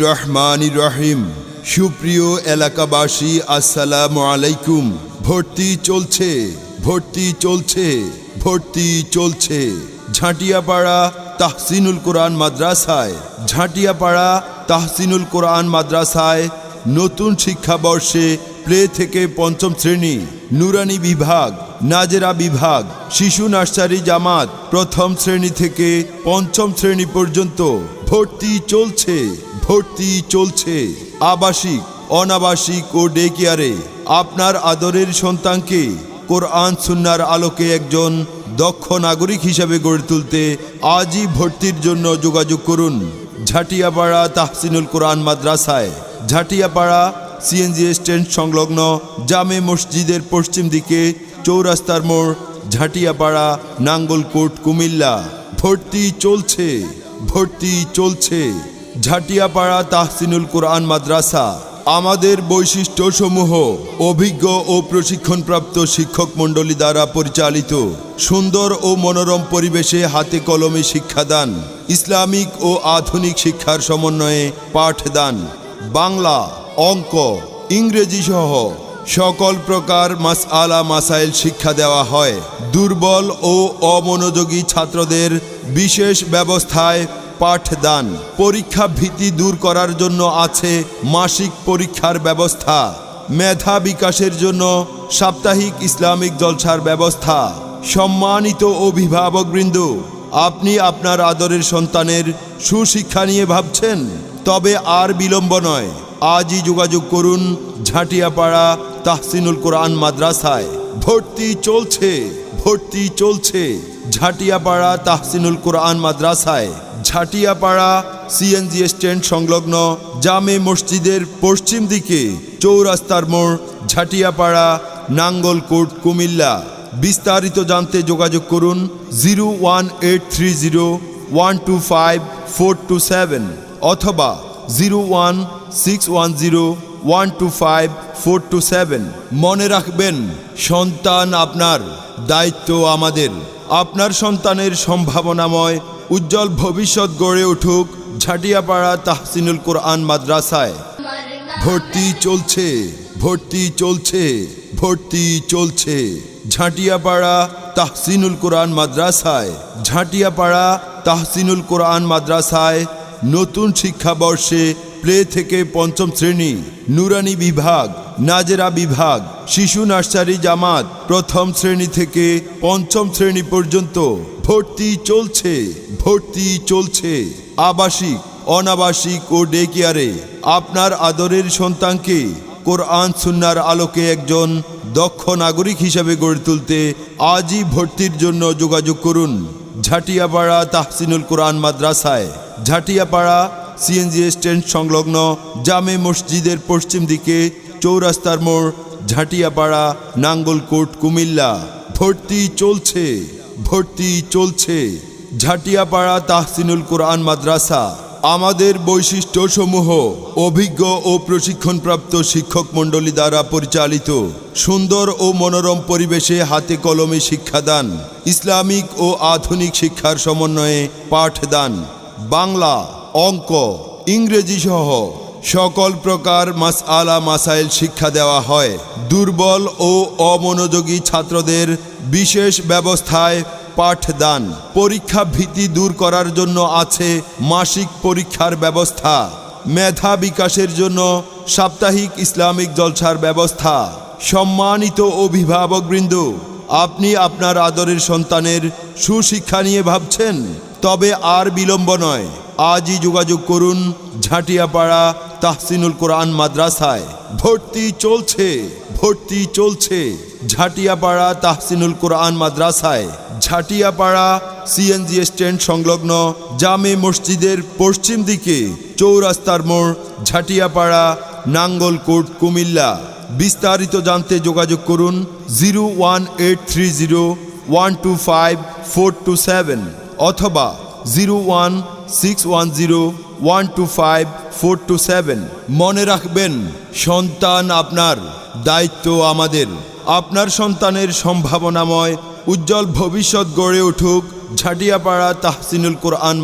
রহমানির রহিম। সুপ্রিয় এলাকাবাসী, আসসালাম আলাইকুম। ভর্তি চলছে ভর্তি চলছে ভর্তি চলছে। ঝাঁটিয়াপাড়া তাহসিনুল কোরআন মাদ্রাসায়, ঝাঁটিয়াপাড়া তাহসিনুল কোরআন মাদ্রাসায় নতুন শিক্ষাবর্ষে প্লে থেকে পঞ্চম শ্রেণি। নুরানি বিভাগ, নাজেরা বিভাগ, শিশু নার্সারি জামাত প্রথম শ্রেণি থেকে পঞ্চম শ্রেণি পর্যন্ত ভর্তি চলছে ভর্তি চলছে। আবাসিক, অনাবাসিক ও ডে কেয়ারে আপনার আদরের সন্তানকে কোরআন সুন্নার আলোকে একজন দক্ষ নাগরিক হিসাবে গড়ে তুলতে আজই ভর্তির জন্য যোগাযোগ করুন। ঝাটিয়াপাড়া তাহসিনুল কোরআন মাদ্রাসায়, ঝাটিয়াপাড়া সিএনজি স্ট্যান্ড সংলগ্ন জামে মসজিদের পশ্চিম দিকে চৌরাস্তার মোড় ঝাটিয়াপাড়া, নাঙ্গলকোট, কুমিল্লা। ভর্তি চলছে ভর্তি চলছে। ঝাটিয়াপাড়া তাহসিনুল কোরআন মাদ্রাসা। আমাদের বৈশিষ্ট্যসমূহ অভিজ্ঞ ও প্রশিক্ষণপ্রাপ্ত শিক্ষক মণ্ডলী দ্বারা পরিচালিত। সুন্দর ও মনোরম পরিবেশে হাতে কলমে শিক্ষাদান। ইসলামিক ও আধুনিক শিক্ষার সমন্বয়ে পাঠদান। বাংলা, অঙ্ক, ইংরেজি সহ সকল প্রকার মাস আলা মাসাইল শিক্ষা দেওয়া হয়। দুর্বল ও অমনোযোগী ছাত্রদের বিশেষ ব্যবস্থায় পাঠদান। পরীক্ষা ভীতি দূর করার জন্য আছে মাসিক পরীক্ষার ব্যবস্থা। মেধা বিকাশের জন্য সাপ্তাহিক ইসলামিক জলসার ব্যবস্থা। সম্মানিত অভিভাবকবৃন্দ, আপনি আপনার আদরের সন্তানের সুশিক্ষা নিয়ে ভাবছেন? তবে আর বিলম্ব নয়। আজই যোগাযোগ করুন ঝাঁটিয়াপাড়া তাহসিনুল কোরআন মাদ্রাসায়। ভর্তি চলছে ভর্তি চলছে ঝাঁটিয়াপাড়া তাহসিনুল কোরআন মাদ্রাসায়। ঝাঁটিয়াপাড়া সিএনজি স্ট্যান্ড সংলগ্ন জামে মসজিদের পশ্চিম দিকে চৌরাস্তার মোড় ঝাঁটিয়াপাড়া নাঙ্গলকোট, কুমিল্লা। বিস্তারিত জানতে যোগাযোগ করুন zero one eight three zero one two five four two seven. অথবা zero one six one zero one two five four two seven. মনে রাখবেন, সন্তান আপনার, দায়িত্ব আমাদের। আপনার সন্তানের সম্ভাবনাময়, উজ্জ্বল ভবিষ্যৎ গড়ে উঠুক ঝাঁটিয়াপাড়া তাহসিনুল কোরআন মাদ্রাসায়। ভর্তি চলছে ভর্তি চলছে ভর্তি চলছে। ঝাঁটিয়াপাড়া তাহসিনুল কোরআন মাদ্রাসায়, ঝাঁটিয়াপাড়া তাহসিনুল কোরআন মাদ্রাসায় নতুন শিক্ষাবর্ষে প্লে থেকে পঞ্চম শ্রেণি, নুরানি বিভাগ, নাজেরা বিভাগ, শিশু নার্সারি জামাত প্রথম শ্রেণি থেকে পঞ্চম শ্রেণি পর্যন্ত ভর্তি চলছে ভর্তি চলছে। আবাসিক, অনাবাসিক ও ডে কেয়ারে আপনার আদরের সন্তানকে কোরআন সুন্নার আলোকে একজন দক্ষ নাগরিক হিসাবে গড়ে তুলতে আজই ভর্তির জন্য যোগাযোগ করুন। ঝাটিয়াপাড়া তাহসিনুল কোরআন মাদ্রাসায়। ঝাঁটিয়াপাড়া সিএনজি স্ট্যান্ড সংলগ্ন জামে মসজিদের পশ্চিম দিকে চৌরাস্তার মোড় ঝাটিয়াপাড়া নাঙ্গলকোট, কুমিল্লা। ভর্তি চলছে ভর্তি চলছে। ঝাটিয়াপাড়া তাহসিনুল কোরআন মাদ্রাসা। আমাদের বৈশিষ্ট্যসমূহ অভিজ্ঞ ও প্রশিক্ষণপ্রাপ্ত শিক্ষক মণ্ডলী দ্বারা পরিচালিত। সুন্দর ও মনোরম পরিবেশে হাতে কলমে শিক্ষাদান, ইসলামিক ও আধুনিক শিক্ষার সমন্বয়ে পাঠদান। বাংলা, অঙ্ক, ইংরেজি সহ সকল প্রকার মাস আলা মাসাইল শিক্ষা দেওয়া হয়। দুর্বল ও অমনোযোগী ছাত্রদের বিশেষ ব্যবস্থায় পাঠদান। পরীক্ষা ভীতি দূর করার জন্য আছে মাসিক পরীক্ষার ব্যবস্থা। মেধা বিকাশের জন্য সাপ্তাহিক ইসলামিক জলসার ব্যবস্থা। সম্মানিত অভিভাবকবৃন্দ, আপনি আপনার আদরের সন্তানের সুশিক্ষা নিয়ে ভাবছেন? তবে আর বিলম্ব নয়। আজই যোগাযোগ করুন ঝাঁটিয়াপাড়া তাহসিনুল কোরআন মাদ্রাসায়। ভর্তি চলছে ভর্তি চলছে ঝাঁটিয়াপাড়া তাহসিনুল কোরআন মাদ্রাসায়। ঝাঁটিয়াপাড়া সিএনজি স্ট্যান্ড সংলগ্ন জামে মসজিদের পশ্চিম দিকে চৌরাস্তার মোড় ঝাঁটিয়াপাড়া নাঙ্গলকোট, কুমিল্লা। বিস্তারিত জানতে যোগাযোগ করুন zero one eight three zero one two five four two seven. অথবা zero one six one zero one two five four two seven মনে রাখবেন, সন্তান আপনার, দায়িত্ব আমাদের। আপনার সন্তানের সম্ভাবনাময়, উজ্জ্বল ভবিষ্যৎ গড়ে উঠুক। ঝাটিয়াপাড়া তাহসিনুল কোরআন